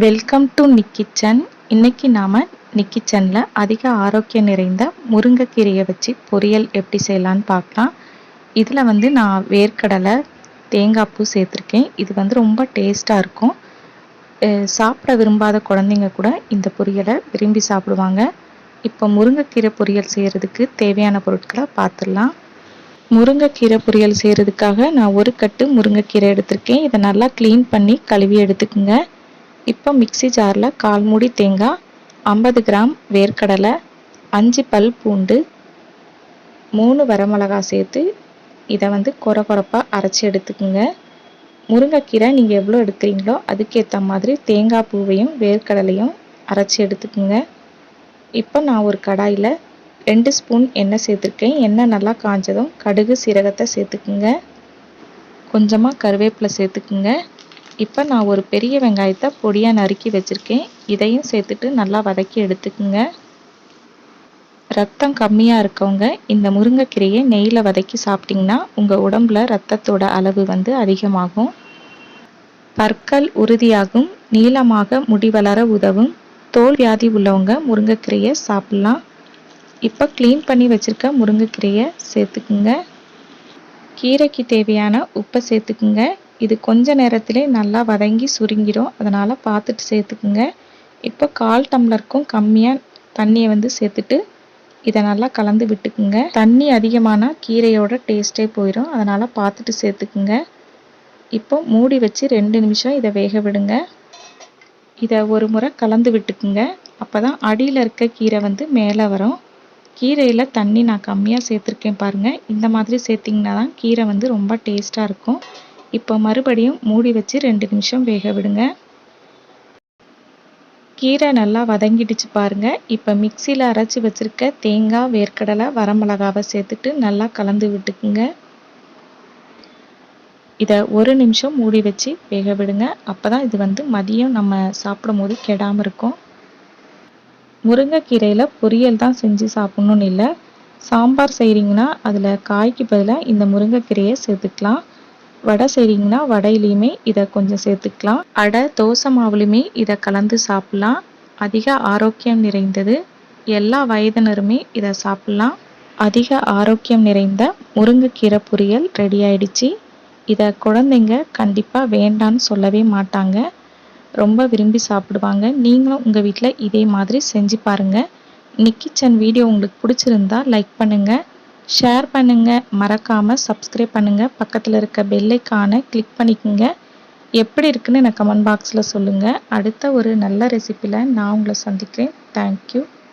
Welcome to நிக்கிச்சன் இன்னைக்கு நாம் நிக்கிச்சனில் அதிக ஆரோக்கியம் நிறைந்த முருங்கைக்கீரையை வச்சு பொரியல் எப்படி செய்யலான்னு பார்க்கலாம். இதில் வந்து நான் வேர்க்கடலை தேங்காய் பூ சேர்த்துருக்கேன். இது வந்து ரொம்ப டேஸ்ட்டாக இருக்கும். சாப்பிட விரும்பாத குழந்தைங்க கூட இந்த பொரியலை விரும்பி சாப்பிடுவாங்க. இப்போ முருங்கைக்கீரை பொரியல் செய்கிறதுக்கு தேவையான பொருட்களை பார்த்துடலாம். முருங்கைக்கீரை பொரியல் செய்கிறதுக்காக நான் ஒரு கட்டு முருங்கைக்கீரை எடுத்திருக்கேன். இதை நல்லா க்ளீன் பண்ணி கழுவி எடுத்துக்கோங்க. இப்போ மிக்சி ஜாரில் கால் மூடி தேங்காய் ஐம்பது கிராம் வேர்க்கடலை அஞ்சு பல் பூண்டு மூணு வரமிளகா சேர்த்து இதை வந்து குறை குறைப்பாக அரைச்சி எடுத்துக்கோங்க. முருங்கைக்கீரை நீங்கள் எவ்வளோ எடுக்கிறீங்களோ அதுக்கேற்ற மாதிரி தேங்காய் பூவையும் வேர்க்கடலையும் அரைச்சி எடுத்துக்கோங்க. இப்போ நான் ஒரு கடாயில் ரெண்டு ஸ்பூன் எண்ணெய் சேர்த்துருக்கேன். எண்ணெய் நல்லா காஞ்சதும் கடுகு சீரகத்தை சேர்த்துக்குங்க. கொஞ்சமாக கருவேப்பிலை சேர்த்துக்குங்க. இப்போ நான் ஒரு பெரிய வெங்காயத்தை பொடியாக நறுக்கி வச்சுருக்கேன். இதையும் சேர்த்துட்டு நல்லா வதக்கி எடுத்துக்குங்க. ரத்தம் கம்மியாக இருக்கவங்க இந்த முருங்கைக்கீரையை நெய்யில் வதக்கி சாப்பிட்டிங்கன்னா உங்கள் உடம்புல ரத்தத்தோட அளவு வந்து அதிகமாகும். பற்கள் உறுதியாகும் நீளமாக முடி வளர உதவும். தோல் வியாதி உள்ளவங்க முருங்கைக்கீரையை சாப்பிட்லாம். இப்போ க்ளீன் பண்ணி வச்சுருக்க முருங்கைக்கீரையை சேர்த்துக்குங்க. கீரைக்கு தேவையான உப்பை சேர்த்துக்குங்க. இது கொஞ்ச நேரத்திலே நல்லா வதங்கி சுருங்கிடும். அதனால் பார்த்துட்டு சேர்த்துக்குங்க. இப்போ கால் டம்ளருக்கும் கம்மியாக தண்ணியை வந்து சேர்த்துட்டு இதை நல்லா கலந்து விட்டுக்குங்க. தண்ணி அதிகமானால் கீரையோட டேஸ்ட்டே போயிடும். அதனால் பார்த்துட்டு சேர்த்துக்குங்க. இப்போ மூடி வச்சு ரெண்டு நிமிஷம் இதை வேக விடுங்க. இதை ஒரு முறை கலந்து விட்டுக்குங்க. அப்போ தான் அடியில் இருக்க கீரை வந்து மேலே வரும். கீரையில் தண்ணி நான் கம்மியாக சேர்த்துருக்கேன் பாருங்கள் இந்த மாதிரி சேர்த்திங்கன்னா தான் கீரை வந்து ரொம்ப டேஸ்ட்டாக இருக்கும். இப்போ மறுபடியும் மூடி வச்சு ரெண்டு நிமிஷம் வேக விடுங்க. கீரை நல்லா வதங்கிடுச்சு பாருங்க. இப்போ மிக்சியில் அரைச்சி வச்சுருக்க தேங்காய் வேர்க்கடலை வரமிளகாவை சேர்த்துட்டு நல்லா கலந்து விட்டுக்குங்க. இதை ஒரு நிமிஷம் மூடி வச்சு வேக விடுங்க. அப்போ தான் இது வந்து மதியம் நம்ம சாப்பிடும் போது கெடாமல் இருக்கும். முருங்கைக்கீரையில் பொரியல் தான் செஞ்சு சாப்பிட்ணுன்னு இல்லை. சாம்பார் செய்கிறீங்கன்னா அதில் காய்க்கு பதிலாக இந்த முருங்கைக்கீரையை சேர்த்துக்கலாம். வடை செய்கிறீங்கன்னா வடையிலையுமே இதை கொஞ்சம் சேர்த்துக்கலாம். அடை தோசை மாவுலையுமே இதை கலந்து சாப்பிட்லாம். அதிக ஆரோக்கியம் நிறைந்தது. எல்லா வயதினருமே இதை சாப்பிட்லாம். அதிக ஆரோக்கியம் நிறைந்த முருங்கைக்கீரை பொரியல் ரெடி ஆயிடுச்சு. இதை குழந்தைங்க கண்டிப்பாக வேண்டான்னு சொல்லவே மாட்டாங்க. ரொம்ப விரும்பி சாப்பிடுவாங்க. நீங்களும் உங்கள் வீட்டில் இதே மாதிரி செஞ்சு பாருங்கள் நிக்கிச்சன் வீடியோ உங்களுக்கு பிடிச்சிருந்தா லைக் பண்ணுங்கள் ஷேர் பண்ணுங்கள் மறக்காமல் சப்ஸ்கிரைப் பண்ணுங்கள் பக்கத்தில் இருக்க பெல்லைக்கான கிளிக் பண்ணிக்கோங்க. எப்படி இருக்குன்னு எனக்கு கமெண்ட் பாக்ஸில் சொல்லுங்கள் அடுத்த ஒரு நல்ல ரெசிப்பியில் நான் உங்களை சந்திக்கிறேன். தேங்க்யூ